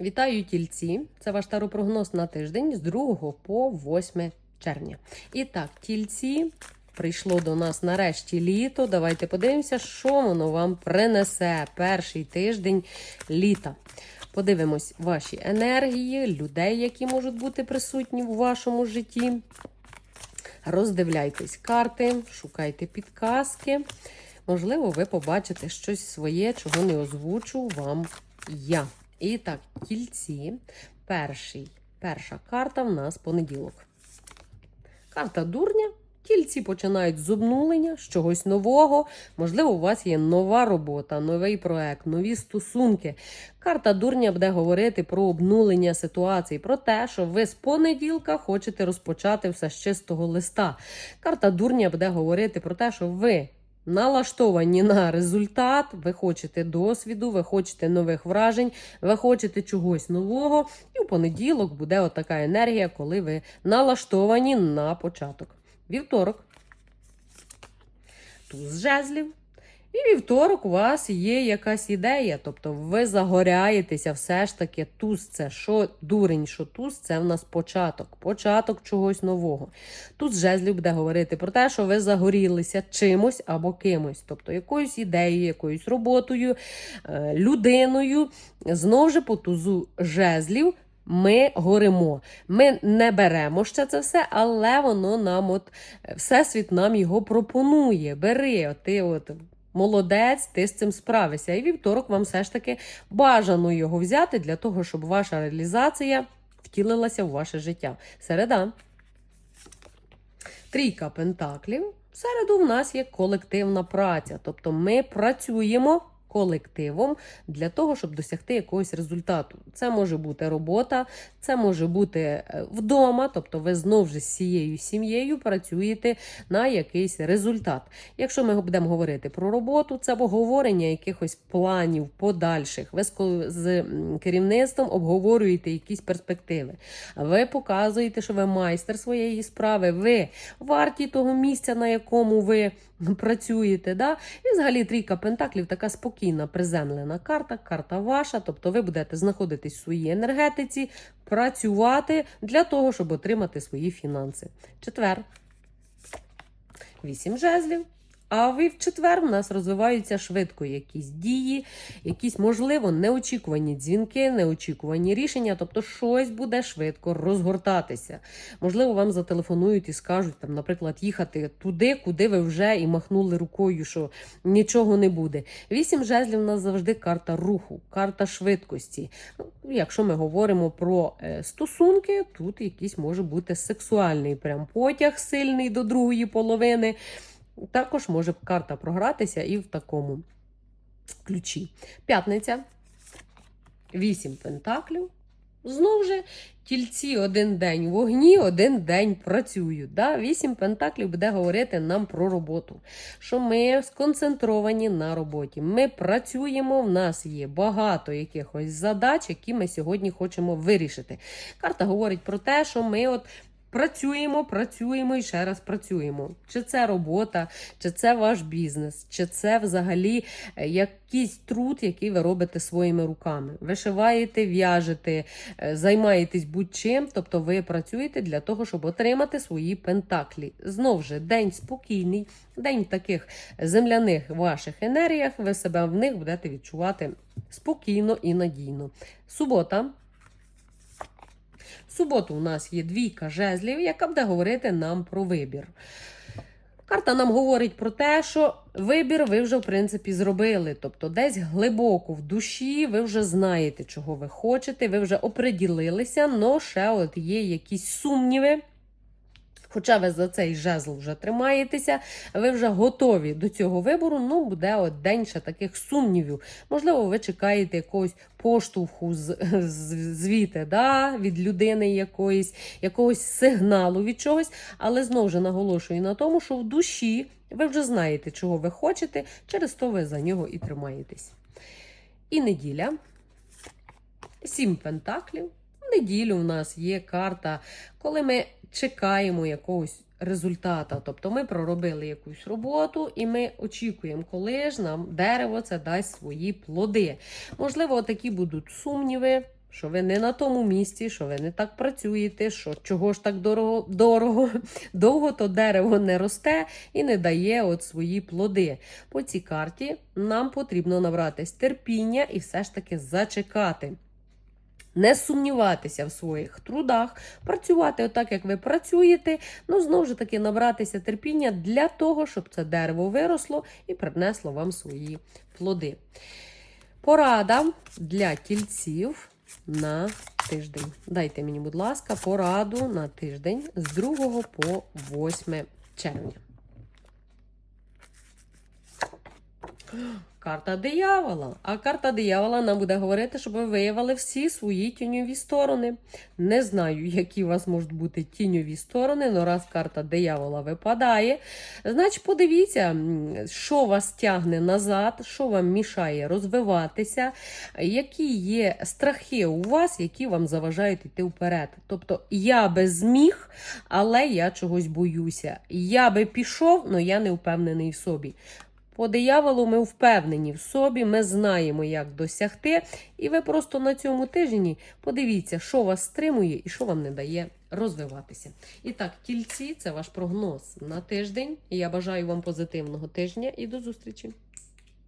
Вітаю тільці! Це ваш таропрогноз на тиждень з 2 по 8 червня. І так, тільці. Прийшло до нас нарешті літо. Давайте подивимося, що воно вам принесе перший тиждень літа. Подивимось ваші енергії, людей, які можуть бути присутні в вашому житті. Роздивляйтесь карти, шукайте підказки. Можливо, ви побачите щось своє, чого не озвучу вам я. І так, кільці. Перший, перша карта в нас понеділок. Карта дурня. Тільці починають з обнулення, з чогось нового. Можливо, у вас є нова робота, новий проект, нові стосунки. Карта дурня буде говорити про обнулення ситуації, про те, що ви з понеділка хочете розпочати все з чистого листа. Карта дурня буде говорити про те, що ви налаштовані на результат, ви хочете досвіду, ви хочете нових вражень, ви хочете чогось нового. І в понеділок буде отака енергія, коли ви налаштовані на початок. Вівторок. Туз жезлів. І вівторок у вас є якась ідея, тобто ви загоряєтеся все ж таки. Туз це що дурень, що туз це в нас початок, початок чогось нового. Тут жезлів буде говорити про те, що ви загорілися чимось або кимось, тобто якоюсь ідеєю, якоюсь роботою, е, людиною. Знову ж по тузу жезлів. Ми горимо. Ми не беремо ще це все, але воно нам, от всесвіт нам його пропонує. Бери, от ти от молодець, ти з цим справишся. І вівторок вам все ж таки бажано його взяти для того, щоб ваша реалізація втілилася в ваше життя. Середа. Трійка пентаклів. В середу в нас є колективна праця. Тобто ми працюємо колективом для того, щоб досягти якогось результату. Це може бути робота, це може бути е, вдома, тобто ви знову ж з цією сім'єю працюєте на якийсь результат. Якщо ми будемо говорити про роботу, це обговорення якихось планів подальших. Ви з керівництвом обговорюєте якісь перспективи. Ви показуєте, що ви майстер своєї справи, ви варті того місця, на якому ви працюєте. Да? І взагалі трійка пентаклів така спокійна, приземлена карта, карта ваша. Тобто ви будете знаходитись в своїй енергетиці, працювати для того, щоб отримати свої фінанси. Четвер. Вісім жезлів. А ви в четвер в нас розвиваються швидко якісь дії, якісь, можливо, неочікувані дзвінки, неочікувані рішення, тобто щось буде швидко розгортатися. Можливо, вам зателефонують і скажуть, там, наприклад, їхати туди, куди ви вже і махнули рукою, що нічого не буде. Вісім жезлів у нас завжди карта руху, карта швидкості. Ну, Якщо ми говоримо про е, стосунки, тут якийсь може бути сексуальний прям потяг сильний до другої половини. Також може карта програтися і в такому ключі. П'ятниця. Вісім пентаклів. Знову ж тільці один день в вогні, один день працюють. Да? Вісім пентаклів буде говорити нам про роботу. Що ми сконцентровані на роботі. Ми працюємо, в нас є багато якихось задач, які ми сьогодні хочемо вирішити. Карта говорить про те, що ми от Працюємо, працюємо і ще раз працюємо. Чи це робота, чи це ваш бізнес, чи це взагалі е, якийсь труд, який ви робите своїми руками. Вишиваєте, в'яжете, е, займаєтесь будь-чим, тобто ви працюєте для того, щоб отримати свої пентаклі. Знов же день спокійний, день в таких земляних ваших енергіях. Ви себе в них будете відчувати спокійно і надійно. Субота. Суботу у нас є двійка жезлів, яка буде говорити нам про вибір. Карта нам говорить про те, що вибір ви вже, в принципі, зробили. Тобто, десь глибоко в душі ви вже знаєте, чого ви хочете, ви вже оприділилися, але ще от є якісь сумніви. Хоча ви за цей жезл вже тримаєтеся, ви вже готові до цього вибору. Ну, буде от день ще таких сумнівів. Можливо, ви чекаєте якогось поштовху з, з звіти, да, від людини якоїсь, якогось сигналу від чогось. Але знову ж наголошую на тому, що в душі ви вже знаєте, чого ви хочете, через то ви за нього і тримаєтесь. І неділя. Сім пентаклів. Неділю в нас є карта, коли ми чекаємо якогось результата. Тобто ми проробили якусь роботу і ми очікуємо, коли ж нам дерево це дасть свої плоди. Можливо, такі будуть сумніви. що ви не на тому місці, що ви не так працюєте, що чого ж так дорого, дорого, довго то дерево не росте і не дає от свої плоди. По цій карті нам потрібно набратись терпіння і все ж таки зачекати. Не сумніватися в своїх трудах, працювати отак, як ви працюєте, ну знову ж таки набратися терпіння для того, щоб це дерево виросло і принесло вам свої плоди. Порада для тільців на тиждень. Дайте мені, будь ласка, пораду на тиждень з 2 по 8 червня. Карта диявола. А карта диявола нам буде говорити, щоб ви виявили всі свої тіньові сторони. Не знаю, які у вас можуть бути тіньові сторони, але раз карта диявола випадає, значить подивіться, що вас тягне назад, що вам мішає розвиватися, які є страхи у вас, які вам заважають йти вперед. Тобто я би зміг, але я чогось боюся. Я би пішов, але я не впевнений в собі. По дияволу ми впевнені в собі, ми знаємо, як досягти. І ви просто на цьому тижні подивіться, що вас стримує і що вам не дає розвиватися. І так, тільці, це ваш прогноз на тиждень. І я бажаю вам позитивного тижня і до зустрічі!